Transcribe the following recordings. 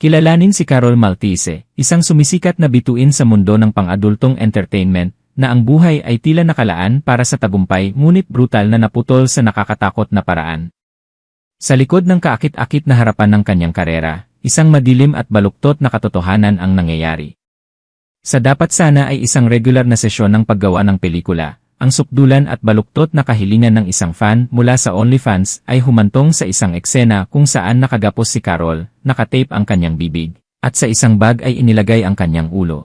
Kilalanin si Carol Maltese, isang sumisikat na bituin sa mundo ng pang-adultong entertainment, na ang buhay ay tila nakalaan para sa tagumpay ngunit brutal na naputol sa nakakatakot na paraan. Sa likod ng kaakit-akit na harapan ng kanyang karera, isang madilim at baluktot na katotohanan ang nangyayari. Sa dapat sana ay isang regular na sesyon ng paggawa ng pelikula, ang sukdulan at baluktot na kahilingan ng isang fan mula sa OnlyFans ay humantong sa isang eksena kung saan nakagapos si Carol, nakatape ang kanyang bibig, at sa isang bag ay inilagay ang kanyang ulo.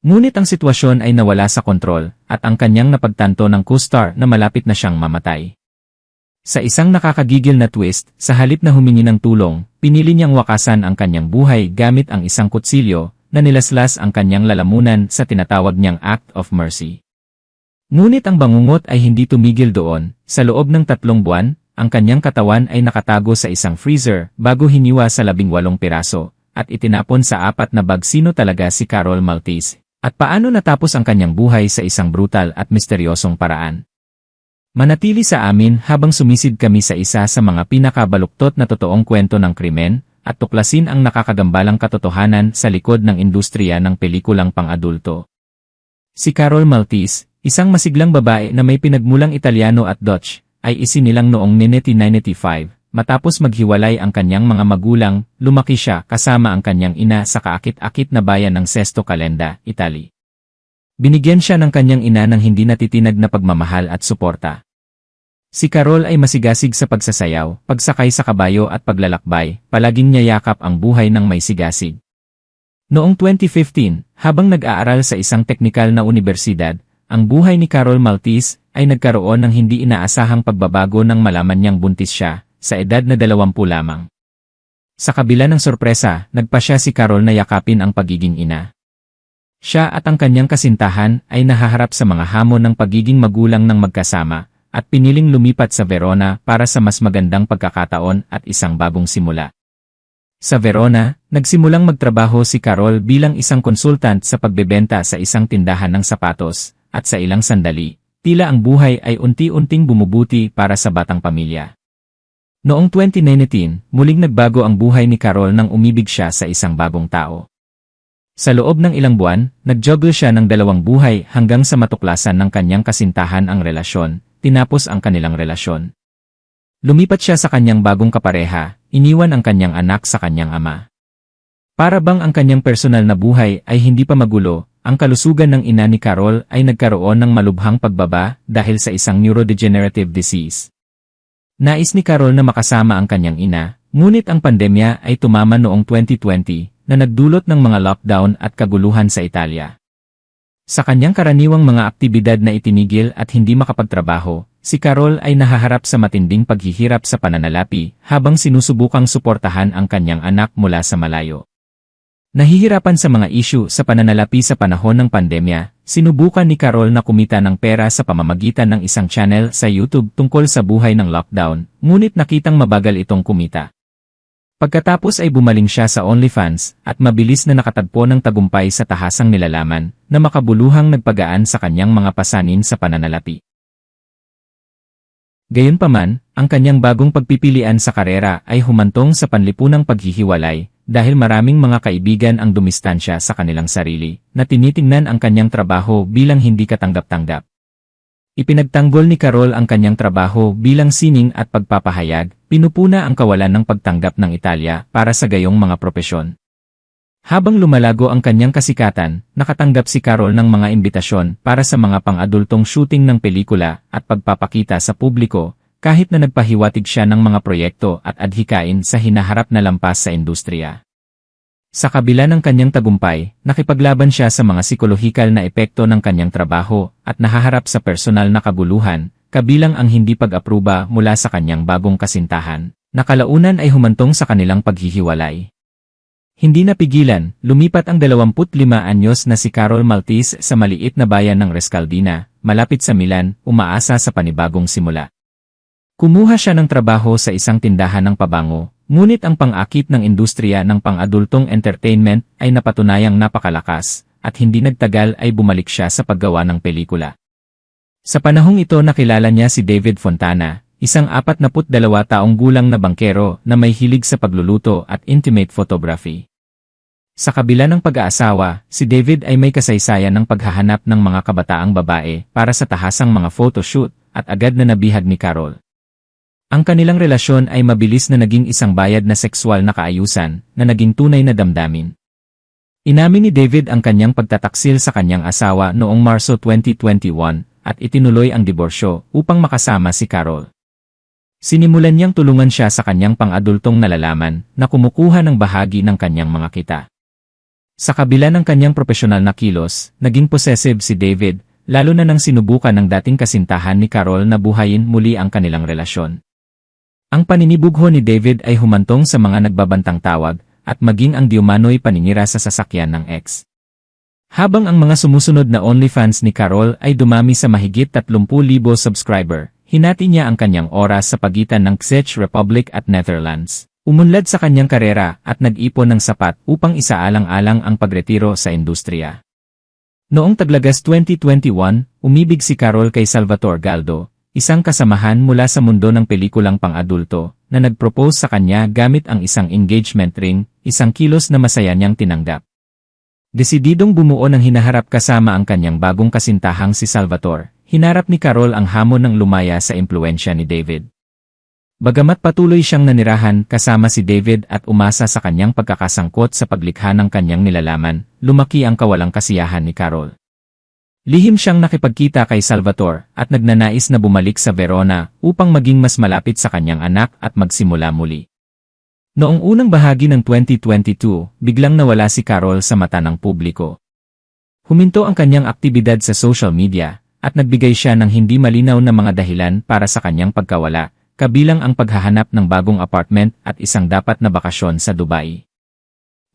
Ngunit ang sitwasyon ay nawala sa kontrol, at ang kanyang napagtanto ng co-star na malapit na siyang mamatay. Sa isang nakakagigil na twist, sa halip na humingi ng tulong, pinili niyang wakasan ang kanyang buhay gamit ang isang kutsilyo na nilaslas ang kanyang lalamunan sa tinatawag niyang Act of Mercy. Ngunit ang bangungot ay hindi tumigil doon, sa loob ng tatlong buwan, ang kanyang katawan ay nakatago sa isang freezer bago hiniwa sa labing walong piraso, at itinapon sa apat na bag sino talaga si Carol Maltese, at paano natapos ang kanyang buhay sa isang brutal at misteryosong paraan. Manatili sa amin habang sumisid kami sa isa sa mga pinakabaluktot na totoong kwento ng krimen at tuklasin ang nakakagambalang katotohanan sa likod ng industriya ng pelikulang pang-adulto. Si Carol Maltese, isang masiglang babae na may pinagmulang Italiano at Dutch, ay isinilang noong 1995. Matapos maghiwalay ang kanyang mga magulang, lumaki siya kasama ang kanyang ina sa kaakit-akit na bayan ng Sesto Calenda, Italy. Binigyan siya ng kanyang ina ng hindi natitinag na pagmamahal at suporta. Si Carol ay masigasig sa pagsasayaw, pagsakay sa kabayo at paglalakbay, palaging niyayakap ang buhay ng may sigasig. Noong 2015, habang nag-aaral sa isang teknikal na universidad, ang buhay ni Carol Maltese ay nagkaroon ng hindi inaasahang pagbabago nang malaman niyang buntis siya, sa edad na 20 lamang. Sa kabila ng sorpresa, nagpa siya si Carol na yakapin ang pagiging ina. Siya at ang kanyang kasintahan ay nahaharap sa mga hamon ng pagiging magulang ng magkasama, at piniling lumipat sa Verona para sa mas magandang pagkakataon at isang bagong simula. Sa Verona, nagsimulang magtrabaho si Carol bilang isang konsultant sa pagbebenta sa isang tindahan ng sapatos, at sa ilang sandali, tila ang buhay ay unti-unting bumubuti para sa batang pamilya. Noong 2019, muling nagbago ang buhay ni Carol nang umibig siya sa isang bagong tao. Sa loob ng ilang buwan, nagjuggle siya ng dalawang buhay hanggang sa matuklasan ng kanyang kasintahan ang relasyon, tinapos ang kanilang relasyon. Lumipat siya sa kanyang bagong kapareha, iniwan ang kanyang anak sa kanyang ama. Para bang ang kanyang personal na buhay ay hindi pa magulo, ang kalusugan ng ina ni Carol ay nagkaroon ng malubhang pagbaba dahil sa isang neurodegenerative disease. Nais ni Carol na makasama ang kanyang ina, ngunit ang pandemya ay tumama noong 2020 na nagdulot ng mga lockdown at kaguluhan sa Italia. Sa kanyang karaniwang mga aktibidad na itinigil at hindi makapagtrabaho, si Carol ay nahaharap sa matinding paghihirap sa pananalapi habang sinusubukang suportahan ang kanyang anak mula sa malayo. Nahihirapan sa mga isyu sa pananalapi sa panahon ng pandemya, sinubukan ni Carol na kumita ng pera sa pamamagitan ng isang channel sa YouTube tungkol sa buhay ng lockdown, ngunit nakitang mabagal itong kumita. Pagkatapos ay bumaling siya sa OnlyFans at mabilis na nakatagpo ng tagumpay sa tahasang nilalaman na makabuluhang nagpagaan sa kanyang mga pasanin sa pananalapi. Gayunpaman, ang kanyang bagong pagpipilian sa karera ay humantong sa panlipunang paghihiwalay dahil maraming mga kaibigan ang dumistansya sa kanilang sarili na tinitingnan ang kanyang trabaho bilang hindi katanggap-tanggap. Ipinagtanggol ni Carol ang kanyang trabaho bilang sining at pagpapahayag, pinupuna ang kawalan ng pagtanggap ng Italia para sa gayong mga propesyon. Habang lumalago ang kanyang kasikatan, nakatanggap si Carol ng mga imbitasyon para sa mga pang-adultong shooting ng pelikula at pagpapakita sa publiko, kahit na nagpahiwatig siya ng mga proyekto at adhikain sa hinaharap na lampas sa industriya. Sa kabila ng kanyang tagumpay, nakipaglaban siya sa mga psikolohikal na epekto ng kanyang trabaho at nahaharap sa personal na kaguluhan, kabilang ang hindi pag-apruba mula sa kanyang bagong kasintahan, na kalaunan ay humantong sa kanilang paghihiwalay. Hindi napigilan, lumipat ang 25 anyos na si Carol Maltese sa maliit na bayan ng Rescaldina, malapit sa Milan, umaasa sa panibagong simula. Kumuha siya ng trabaho sa isang tindahan ng pabango, Ngunit ang pang-akit ng industriya ng pang-adultong entertainment ay napatunayang napakalakas, at hindi nagtagal ay bumalik siya sa paggawa ng pelikula. Sa panahong ito nakilala niya si David Fontana, isang 42 taong gulang na bangkero na may hilig sa pagluluto at intimate photography. Sa kabila ng pag-aasawa, si David ay may kasaysayan ng paghahanap ng mga kabataang babae para sa tahasang mga photoshoot at agad na nabihag ni Carol. Ang kanilang relasyon ay mabilis na naging isang bayad na sekswal na kaayusan na naging tunay na damdamin. Inamin ni David ang kanyang pagtataksil sa kanyang asawa noong Marso 2021 at itinuloy ang diborsyo upang makasama si Carol. Sinimulan niyang tulungan siya sa kanyang pang-adultong nalalaman na kumukuha ng bahagi ng kanyang mga kita. Sa kabila ng kanyang profesional na kilos, naging possessive si David, lalo na nang sinubukan ng dating kasintahan ni Carol na buhayin muli ang kanilang relasyon. Ang paninibugho ni David ay humantong sa mga nagbabantang tawag at maging ang diumano'y paninira sa sasakyan ng ex. Habang ang mga sumusunod na OnlyFans ni Carol ay dumami sa mahigit 30,000 subscriber, hinati niya ang kanyang oras sa pagitan ng Czech Republic at Netherlands. Umunlad sa kanyang karera at nag-ipon ng sapat upang isaalang-alang ang pagretiro sa industriya. Noong Taglagas 2021, umibig si Carol kay Salvatore Galdo, isang kasamahan mula sa mundo ng pelikulang pang-adulto, na nag-propose sa kanya gamit ang isang engagement ring, isang kilos na masaya niyang tinanggap. Desididong bumuo ng hinaharap kasama ang kanyang bagong kasintahang si Salvatore, hinarap ni Carol ang hamon ng lumaya sa impluensya ni David. Bagamat patuloy siyang nanirahan kasama si David at umasa sa kanyang pagkakasangkot sa paglikha ng kanyang nilalaman, lumaki ang kawalang kasiyahan ni Carol. Lihim siyang nakipagkita kay Salvatore at nagnanais na bumalik sa Verona upang maging mas malapit sa kanyang anak at magsimula muli. Noong unang bahagi ng 2022, biglang nawala si Carol sa mata ng publiko. Huminto ang kanyang aktibidad sa social media at nagbigay siya ng hindi malinaw na mga dahilan para sa kanyang pagkawala, kabilang ang paghahanap ng bagong apartment at isang dapat na bakasyon sa Dubai.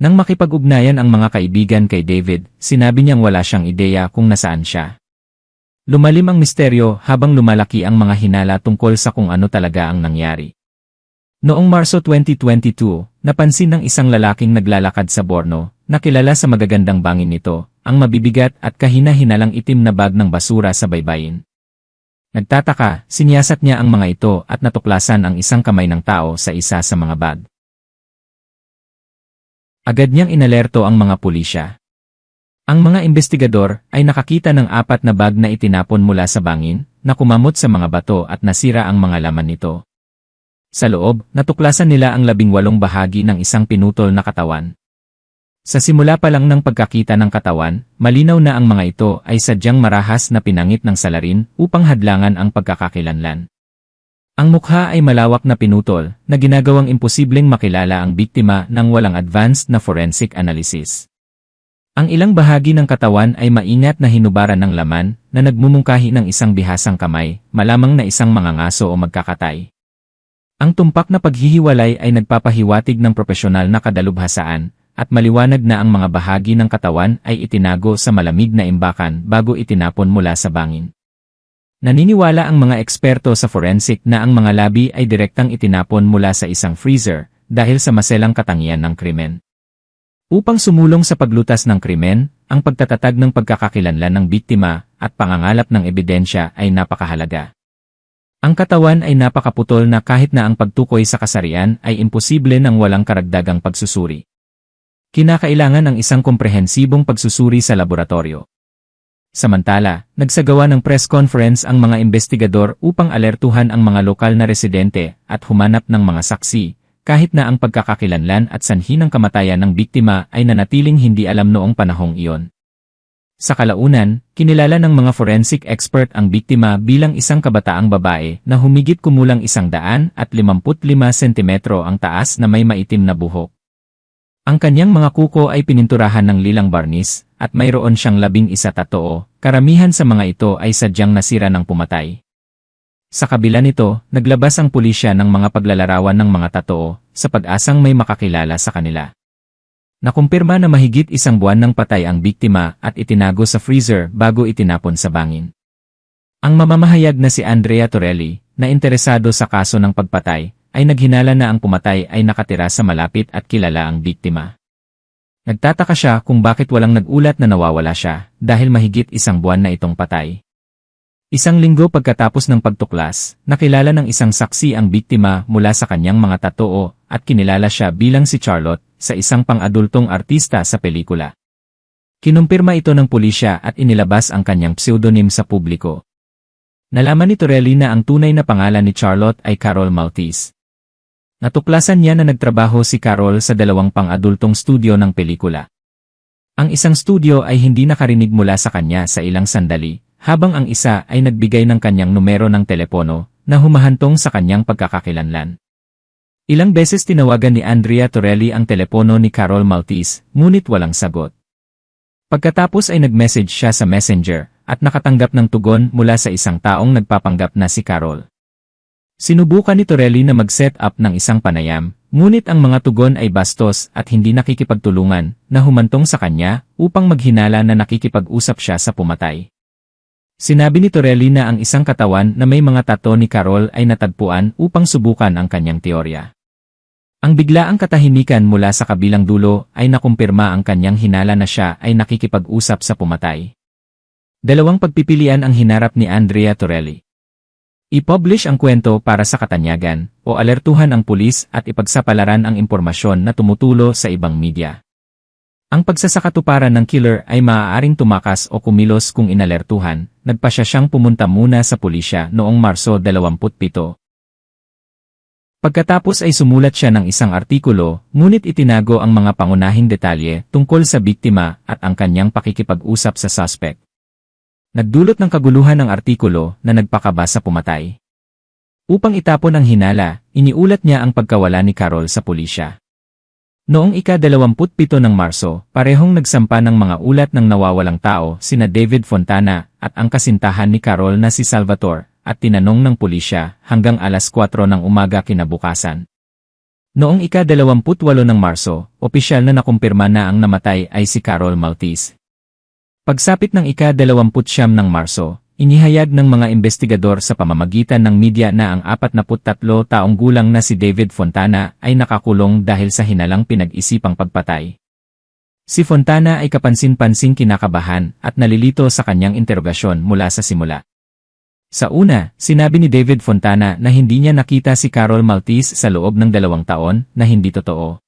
Nang makipag-ugnayan ang mga kaibigan kay David, sinabi niyang wala siyang ideya kung nasaan siya. Lumalim ang misteryo habang lumalaki ang mga hinala tungkol sa kung ano talaga ang nangyari. Noong Marso 2022, napansin ng isang lalaking naglalakad sa Borno, na kilala sa magagandang bangin nito, ang mabibigat at kahina-hinalang itim na bag ng basura sa baybayin. Nagtataka, siniyasat niya ang mga ito at natuklasan ang isang kamay ng tao sa isa sa mga bag. Agad niyang inalerto ang mga pulisya. Ang mga investigador ay nakakita ng apat na bag na itinapon mula sa bangin, na kumamot sa mga bato at nasira ang mga laman nito. Sa loob, natuklasan nila ang labing walong bahagi ng isang pinutol na katawan. Sa simula pa lang ng pagkakita ng katawan, malinaw na ang mga ito ay sadyang marahas na pinangit ng salarin upang hadlangan ang pagkakakilanlan. Ang mukha ay malawak na pinutol na ginagawang imposibleng makilala ang biktima ng walang advanced na forensic analysis. Ang ilang bahagi ng katawan ay maingat na hinubaran ng laman na nagmumungkahi ng isang bihasang kamay, malamang na isang mga ngaso o magkakatay. Ang tumpak na paghihiwalay ay nagpapahiwatig ng propesyonal na kadalubhasaan at maliwanag na ang mga bahagi ng katawan ay itinago sa malamig na imbakan bago itinapon mula sa bangin. Naniniwala ang mga eksperto sa forensic na ang mga labi ay direktang itinapon mula sa isang freezer dahil sa maselang katangian ng krimen. Upang sumulong sa paglutas ng krimen, ang pagtatatag ng pagkakakilanlan ng biktima at pangangalap ng ebidensya ay napakahalaga. Ang katawan ay napakaputol na kahit na ang pagtukoy sa kasarian ay imposible nang walang karagdagang pagsusuri. Kinakailangan ng isang komprehensibong pagsusuri sa laboratorio. Samantala, nagsagawa ng press conference ang mga investigador upang alertuhan ang mga lokal na residente at humanap ng mga saksi, kahit na ang pagkakakilanlan at sanhi ng kamatayan ng biktima ay nanatiling hindi alam noong panahong iyon. Sa kalaunan, kinilala ng mga forensic expert ang biktima bilang isang kabataang babae na humigit kumulang isang daan at 55 sentimetro ang taas na may maitim na buhok. Ang kanyang mga kuko ay pininturahan ng lilang barnis, at mayroon siyang labing isa tatoo, karamihan sa mga ito ay sadyang nasira ng pumatay. Sa kabila nito, naglabas ang pulisya ng mga paglalarawan ng mga tatoo, sa pag-asang may makakilala sa kanila. Nakumpirma na mahigit isang buwan ng patay ang biktima at itinago sa freezer bago itinapon sa bangin. Ang mamamahayag na si Andrea Torelli, na interesado sa kaso ng pagpatay, ay naghinala na ang pumatay ay nakatira sa malapit at kilala ang biktima. Nagtataka siya kung bakit walang nagulat na nawawala siya dahil mahigit isang buwan na itong patay. Isang linggo pagkatapos ng pagtuklas, nakilala ng isang saksi ang biktima mula sa kanyang mga tatoo at kinilala siya bilang si Charlotte sa isang pang-adultong artista sa pelikula. Kinumpirma ito ng pulisya at inilabas ang kanyang pseudonym sa publiko. Nalaman ni Torelli na ang tunay na pangalan ni Charlotte ay Carol Maltese. Natuklasan niya na nagtrabaho si Carol sa dalawang pang-adultong studio ng pelikula. Ang isang studio ay hindi nakarinig mula sa kanya sa ilang sandali, habang ang isa ay nagbigay ng kanyang numero ng telepono na humahantong sa kanyang pagkakakilanlan. Ilang beses tinawagan ni Andrea Torelli ang telepono ni Carol Maltese, ngunit walang sagot. Pagkatapos ay nag-message siya sa messenger at nakatanggap ng tugon mula sa isang taong nagpapanggap na si Carol. Sinubukan ni Torelli na mag-set up ng isang panayam, ngunit ang mga tugon ay bastos at hindi nakikipagtulungan na humantong sa kanya upang maghinala na nakikipag-usap siya sa pumatay. Sinabi ni Torelli na ang isang katawan na may mga tato ni Carol ay natagpuan upang subukan ang kanyang teorya. Ang biglaang katahimikan mula sa kabilang dulo ay nakumpirma ang kanyang hinala na siya ay nakikipag-usap sa pumatay. Dalawang pagpipilian ang hinarap ni Andrea Torelli. I-publish ang kwento para sa katanyagan o alertuhan ang pulis at ipagsapalaran ang impormasyon na tumutulo sa ibang media. Ang pagsasakatuparan ng killer ay maaaring tumakas o kumilos kung inalertuhan, nagpa siya siyang pumunta muna sa pulisya noong Marso 27. Pagkatapos ay sumulat siya ng isang artikulo, ngunit itinago ang mga pangunahing detalye tungkol sa biktima at ang kanyang pakikipag-usap sa suspect. Nagdulot ng kaguluhan ang artikulo na nagpakaba sa pumatay. Upang itapon ang hinala, iniulat niya ang pagkawala ni Carol sa pulisya. Noong ika-27 ng Marso, parehong nagsampa ng mga ulat ng nawawalang tao sina David Fontana at ang kasintahan ni Carol na si Salvatore at tinanong ng pulisya hanggang alas 4 ng umaga kinabukasan. Noong ika-28 ng Marso, opisyal na nakumpirma na ang namatay ay si Carol Maltese. Pagsapit ng ika-29 ng Marso, Inihayag ng mga investigador sa pamamagitan ng media na ang 43 taong gulang na si David Fontana ay nakakulong dahil sa hinalang pinag-isipang pagpatay. Si Fontana ay kapansin-pansing kinakabahan at nalilito sa kanyang interogasyon mula sa simula. Sa una, sinabi ni David Fontana na hindi niya nakita si Carol Maltese sa loob ng dalawang taon na hindi totoo.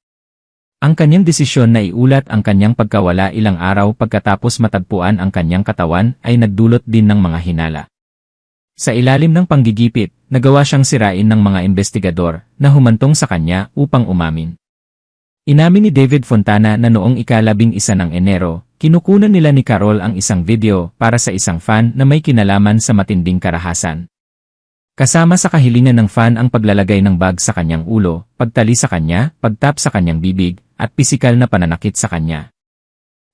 Ang kanyang desisyon na iulat ang kanyang pagkawala ilang araw pagkatapos matagpuan ang kanyang katawan ay nagdulot din ng mga hinala. Sa ilalim ng panggigipit, nagawa siyang sirain ng mga investigador na humantong sa kanya upang umamin. Inamin ni David Fontana na noong ikalabing isa ng Enero, kinukunan nila ni Carol ang isang video para sa isang fan na may kinalaman sa matinding karahasan. Kasama sa kahilingan ng fan ang paglalagay ng bag sa kanyang ulo, pagtali sa kanya, pagtap sa kanyang bibig, at pisikal na pananakit sa kanya.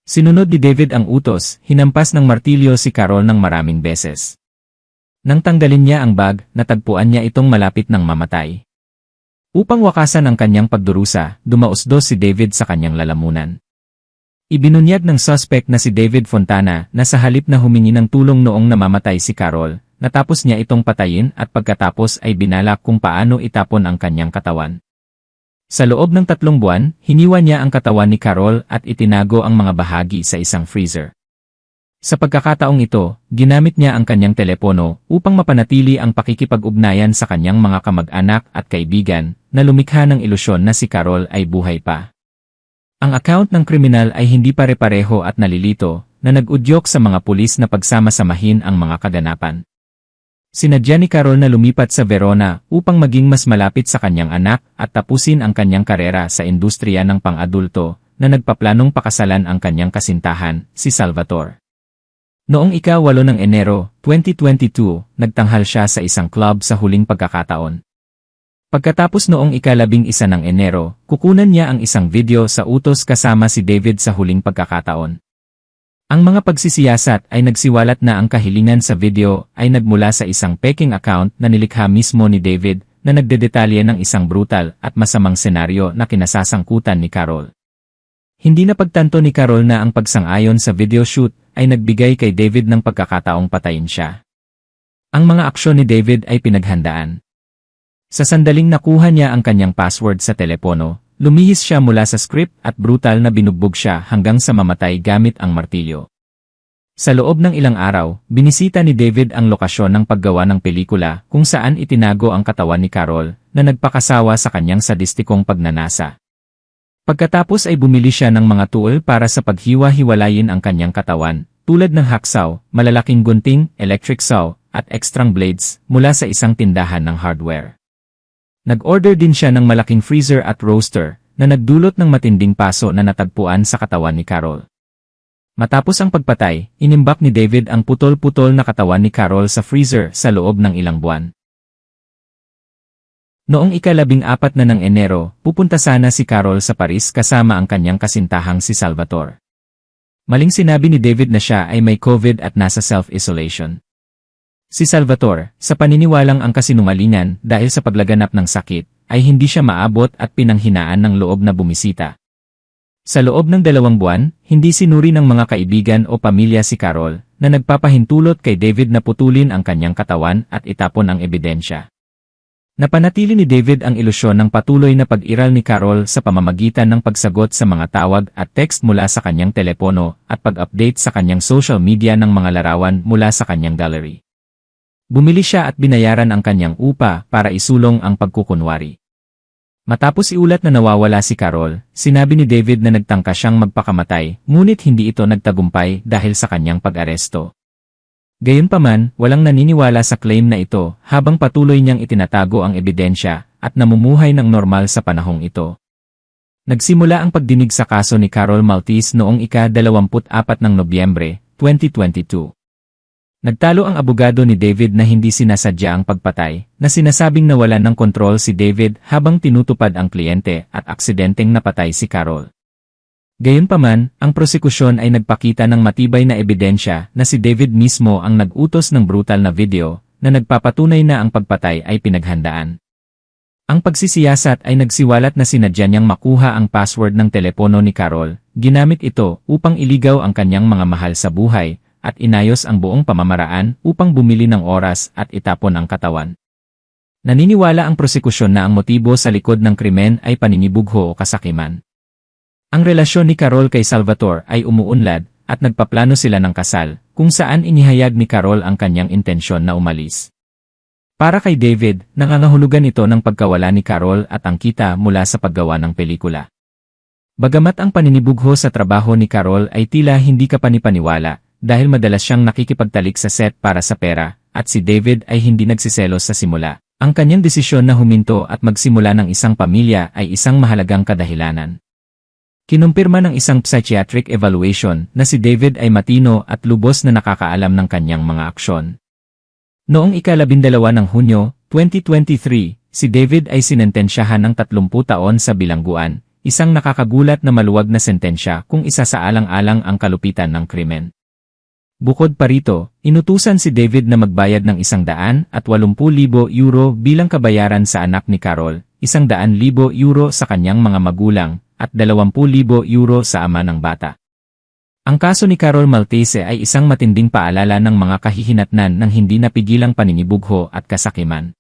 Sinunod ni David ang utos, hinampas ng martilyo si Carol ng maraming beses. Nang tanggalin niya ang bag, natagpuan niya itong malapit ng mamatay. Upang wakasan ang kanyang pagdurusa, dumausdos si David sa kanyang lalamunan. Ibinunyag ng suspect na si David Fontana na sa halip na humingi ng tulong noong namamatay si Carol, Natapos niya itong patayin at pagkatapos ay binalak kung paano itapon ang kanyang katawan. Sa loob ng tatlong buwan, hiniwa niya ang katawan ni Carol at itinago ang mga bahagi sa isang freezer. Sa pagkakataong ito, ginamit niya ang kanyang telepono upang mapanatili ang pakikipag-ugnayan sa kanyang mga kamag-anak at kaibigan na lumikha ng ilusyon na si Carol ay buhay pa. Ang account ng kriminal ay hindi pare-pareho at nalilito na nag-udyok sa mga pulis na pagsama-samahin ang mga kaganapan. Sinadya ni Carol na lumipat sa Verona upang maging mas malapit sa kanyang anak at tapusin ang kanyang karera sa industriya ng pang-adulto na nagpaplanong pakasalan ang kanyang kasintahan, si Salvatore. Noong ika-walo ng Enero, 2022, nagtanghal siya sa isang club sa huling pagkakataon. Pagkatapos noong ikalabing isa ng Enero, kukunan niya ang isang video sa utos kasama si David sa huling pagkakataon. Ang mga pagsisiyasat ay nagsiwalat na ang kahilingan sa video ay nagmula sa isang peking account na nilikha mismo ni David na nagdedetalye ng isang brutal at masamang senaryo na kinasasangkutan ni Carol. Hindi na pagtanto ni Carol na ang pagsang-ayon sa video shoot ay nagbigay kay David ng pagkakataong patayin siya. Ang mga aksyon ni David ay pinaghandaan. Sa sandaling nakuha niya ang kanyang password sa telepono, Lumihis siya mula sa script at brutal na binugbog siya hanggang sa mamatay gamit ang martilyo. Sa loob ng ilang araw, binisita ni David ang lokasyon ng paggawa ng pelikula kung saan itinago ang katawan ni Carol na nagpakasawa sa kanyang sadistikong pagnanasa. Pagkatapos ay bumili siya ng mga tool para sa paghiwa-hiwalayin ang kanyang katawan, tulad ng haksaw, malalaking gunting, electric saw, at extrang blades mula sa isang tindahan ng hardware. Nag-order din siya ng malaking freezer at roaster na nagdulot ng matinding paso na natagpuan sa katawan ni Carol. Matapos ang pagpatay, inimbak ni David ang putol-putol na katawan ni Carol sa freezer sa loob ng ilang buwan. Noong ikalabing apat na ng Enero, pupunta sana si Carol sa Paris kasama ang kanyang kasintahang si Salvatore. Maling sinabi ni David na siya ay may COVID at nasa self-isolation. Si Salvatore, sa paniniwalang ang kasinungalingan dahil sa paglaganap ng sakit, ay hindi siya maabot at pinanghinaan ng loob na bumisita. Sa loob ng dalawang buwan, hindi sinuri ng mga kaibigan o pamilya si Carol na nagpapahintulot kay David na putulin ang kanyang katawan at itapon ang ebidensya. Napanatili ni David ang ilusyon ng patuloy na pag-iral ni Carol sa pamamagitan ng pagsagot sa mga tawag at text mula sa kanyang telepono at pag-update sa kanyang social media ng mga larawan mula sa kanyang gallery. Bumili siya at binayaran ang kanyang upa para isulong ang pagkukunwari. Matapos iulat na nawawala si Carol, sinabi ni David na nagtangka siyang magpakamatay, ngunit hindi ito nagtagumpay dahil sa kanyang pag-aresto. Gayunpaman, walang naniniwala sa claim na ito habang patuloy niyang itinatago ang ebidensya at namumuhay ng normal sa panahong ito. Nagsimula ang pagdinig sa kaso ni Carol Maltese noong ika-24 ng Nobyembre, 2022. Nagtalo ang abogado ni David na hindi sinasadya ang pagpatay, na sinasabing nawalan ng kontrol si David habang tinutupad ang kliyente at aksidenteng napatay si Carol. Gayunpaman, ang prosekusyon ay nagpakita ng matibay na ebidensya na si David mismo ang nag-utos ng brutal na video na nagpapatunay na ang pagpatay ay pinaghandaan. Ang pagsisiyasat ay nagsiwalat na sinadya niyang makuha ang password ng telepono ni Carol, ginamit ito upang iligaw ang kanyang mga mahal sa buhay, at inayos ang buong pamamaraan upang bumili ng oras at itapon ang katawan. Naniniwala ang prosekusyon na ang motibo sa likod ng krimen ay paninibugho o kasakiman. Ang relasyon ni Carol kay Salvatore ay umuunlad at nagpaplano sila ng kasal, kung saan inihayag ni Carol ang kanyang intensyon na umalis. Para kay David, nangangahulugan ito ng pagkawala ni Carol at ang kita mula sa paggawa ng pelikula. Bagamat ang paninibugho sa trabaho ni Carol ay tila hindi ka panipaniwala, dahil madalas siyang nakikipagtalik sa set para sa pera, at si David ay hindi nagsiselos sa simula. Ang kanyang desisyon na huminto at magsimula ng isang pamilya ay isang mahalagang kadahilanan. Kinumpirma ng isang psychiatric evaluation na si David ay matino at lubos na nakakaalam ng kanyang mga aksyon. Noong ikalabindalawa ng Hunyo, 2023, si David ay sinentensyahan ng 30 taon sa bilangguan, isang nakakagulat na maluwag na sentensya kung isa sa alang-alang ang kalupitan ng krimen. Bukod pa rito, inutusan si David na magbayad ng isang daan at 80,000 euro bilang kabayaran sa anak ni Carol, isang daan libo euro sa kanyang mga magulang, at 20,000 euro sa ama ng bata. Ang kaso ni Carol Maltese ay isang matinding paalala ng mga kahihinatnan ng hindi napigilang paninibugho at kasakiman.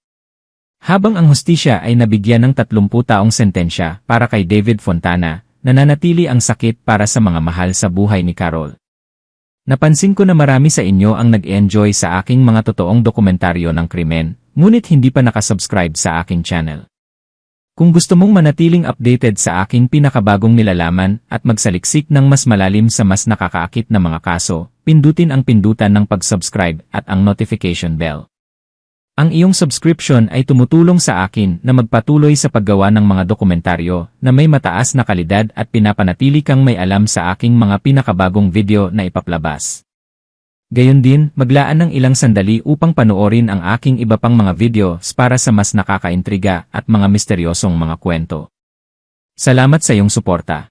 Habang ang hustisya ay nabigyan ng 30 taong sentensya para kay David Fontana, nananatili ang sakit para sa mga mahal sa buhay ni Carol. Napansin ko na marami sa inyo ang nag-enjoy sa aking mga totoong dokumentaryo ng krimen, ngunit hindi pa nakasubscribe sa aking channel. Kung gusto mong manatiling updated sa aking pinakabagong nilalaman at magsaliksik ng mas malalim sa mas nakakaakit na mga kaso, pindutin ang pindutan ng pag-subscribe at ang notification bell. Ang iyong subscription ay tumutulong sa akin na magpatuloy sa paggawa ng mga dokumentaryo na may mataas na kalidad at pinapanatili kang may alam sa aking mga pinakabagong video na ipaplabas. Gayon din, maglaan ng ilang sandali upang panoorin ang aking iba pang mga videos para sa mas nakakaintriga at mga misteryosong mga kwento. Salamat sa iyong suporta.